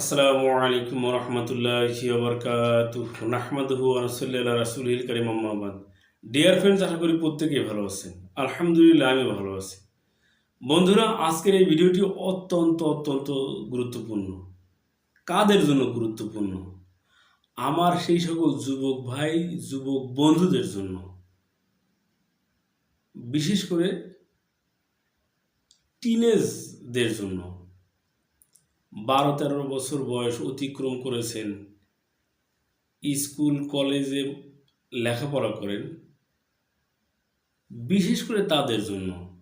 আসসালামু আলাইকুম রহমতুল্লাহি ওবরকাতু নাহমাদুহু রসুল্লাহ রাসুলহিল করিম মোহাম্মদ ডিয়ার ফ্রেন্ডস আশা করি প্রত্যেকেই ভালো আছেন। আলহামদুলিল্লাহ আমি ভালো আছি। বন্ধুরা, আজকের এই ভিডিওটি অত্যন্ত অত্যন্ত গুরুত্বপূর্ণ। কাদের জন্য গুরুত্বপূর্ণ? আমার সেই সকল যুবক ভাই, যুবক বন্ধুদের জন্য। বিশেষ করে টিনেজদের জন্য। বারো তেরো বছর বয়স অতিক্রম করেছেন। স্কুল, কলেজে লেখাপড়া করেন। বিশেষ করে তাদের জন্য।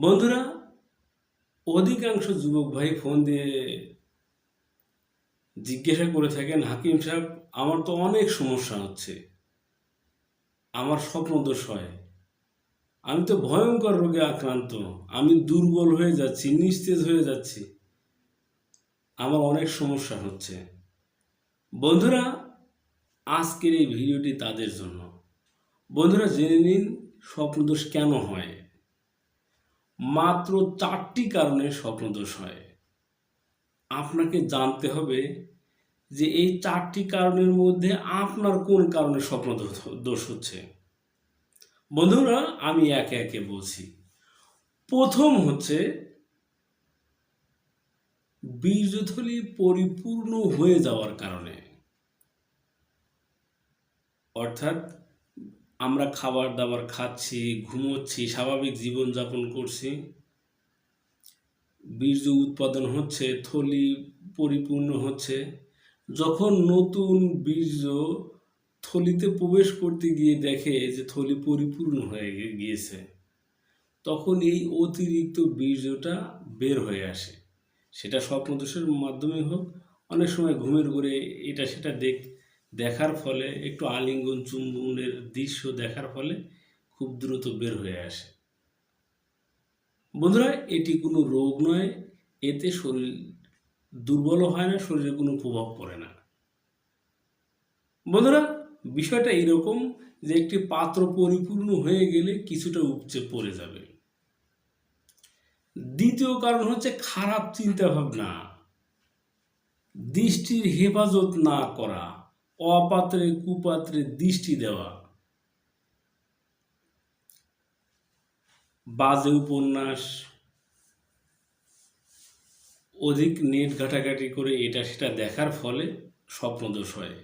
বন্ধুরা, অধিকাংশ যুবক ভাই ফোন দিয়ে জিজ্ঞাসা করে থাকেন, হাকিম সাহেব, আমার তো অনেক সমস্যা হচ্ছে। আমার স্বপ্নদোষ হয়। আমি তো ভয়ঙ্কর রোগে আক্রান্ত। আমি দুর্বল হয়ে যাচ্ছি, নিস্তেজ হয়ে যাচ্ছি। আমার অনেক সমস্যা হচ্ছে। বন্ধুরা, আজকের এই ভিডিওটি তাদের জন্য। বন্ধুরা, জেনে নিন স্বপ্নদোষ কেন হয়। মাত্র চারটি কারণে স্বপ্নদোষ হয়। আপনাকে জানতে হবে যে এই চারটি কারণের মধ্যে আপনার কোন কারণে স্বপ্ন দোষ হচ্ছে। বন্ধুরা, আমি একে একে বলছি। প্রথম হচ্ছে বীর্যথলি পরিপূর্ণ হয়ে যাওয়ার কারণে। অর্থাৎ আমরা খাবার দাবার খাচ্ছি, ঘুমোচ্ছি, স্বাভাবিক জীবনযাপন করছি। বীর্য উৎপাদন হচ্ছে, থলি পরিপূর্ণ হচ্ছে। যখন নতুন বীর্য থলিতে প্রবেশ করতে গিয়ে দেখে যে থলি পরিপূর্ণ হয়ে গিয়েছে, তখন এই অতিরিক্ত বীর্যটা বের হয়ে আসে। সেটা স্বপ্নদোষের মাধ্যমে হোক, অনেক সময় ঘুমের ঘুরে এটা সেটা দেখ, দেখার ফলে একটু আলিঙ্গন চুম্বনের দৃশ্য দেখার ফলে খুব দ্রুত বের হয়ে আসে। বন্ধুরা, এটি কোনো রোগ নয়, এতে শরীর দুর্বলও হয় না, শরীরে কোনো প্রভাব পড়ে না। বন্ধুরা, বিষয়টা এরকম যে একটি পাত্র পরিপূর্ণ হয়ে গেলে কিছুটা উপচে পড়ে যাবে। দ্বিতীয় কারণ হচ্ছে খারাপ চিন্তা ভাবনা দৃষ্টির হেফাজত না করা, অপাত্রে কুপাত্রে দৃষ্টি দেওয়া। বাজে উপন্যাস, অধিক নেট ঘাটাঘাটি করে এটা সেটা দেখার ফলে স্বপ্নদোষ হয়।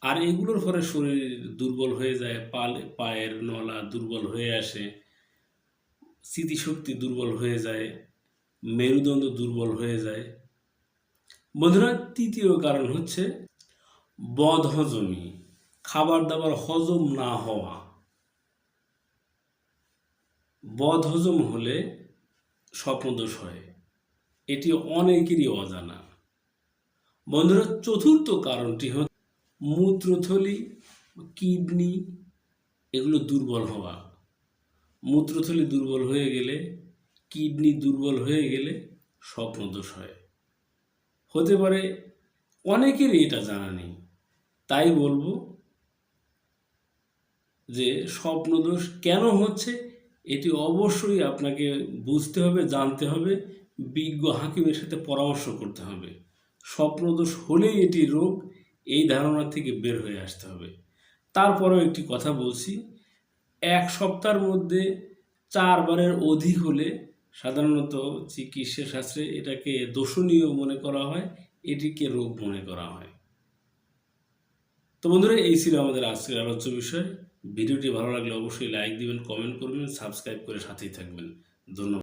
আর এগুলোর ফলে শরীর দুর্বল হয়ে যায়, পালে, পায়ের নলা দুর্বল হয়ে আসে। স্মৃতিশক্তি দুর্বল হয়ে যায়, মেরুদণ্ড দুর্বল হয়ে যায়। বন্ধুরা, তৃতীয় কারণ হচ্ছে বদ হজমি খাবার দাবার হজম না হওয়া। বদ হজম হলে স্বপ্নদোষ হয়, এটি অনেকেরই অজানা। বন্ধুরা, চতুর্থ কারণটি হচ্ছে মূত্রথলি, কিডনি, এগুলো দুর্বল হওয়া। মূত্রথলি দুর্বল হয়ে গেলে, কিডনি দুর্বল হয়ে গেলে স্বপ্নদোষ হয়। হতে পারে অনেকেরই এটা জানা নেই। তাই বলব যে স্বপ্নদোষ কেন হচ্ছে, এটি অবশ্যই আপনাকে বুঝতে হবে, জানতে হবে, বিজ্ঞ হাকিমের সাথে পরামর্শ করতে হবে। স্বপ্নদোষ হলেই এটি রোগ, এই ধারণা থেকে বের হয়ে আসতে হবে। তারপরেও একটি কথা বলছি এক সপ্তাহের মধ্যে চারবারের অধিক হলে সাধারণত চিকিৎসা শাস্ত্রে এটাকে দোষণীয় মনে করা হয়, এটিকে রোগ মনে করা হয়। তো বন্ধুরা, এই ছিল আমাদের আজকের আলোচ্য বিষয়। ভিডিওটি ভালো লাগলে অবশ্যই লাইক দিবেন, কমেন্ট করবেন, সাবস্ক্রাইব করে সাথেই থাকবেন। ধন্যবাদ।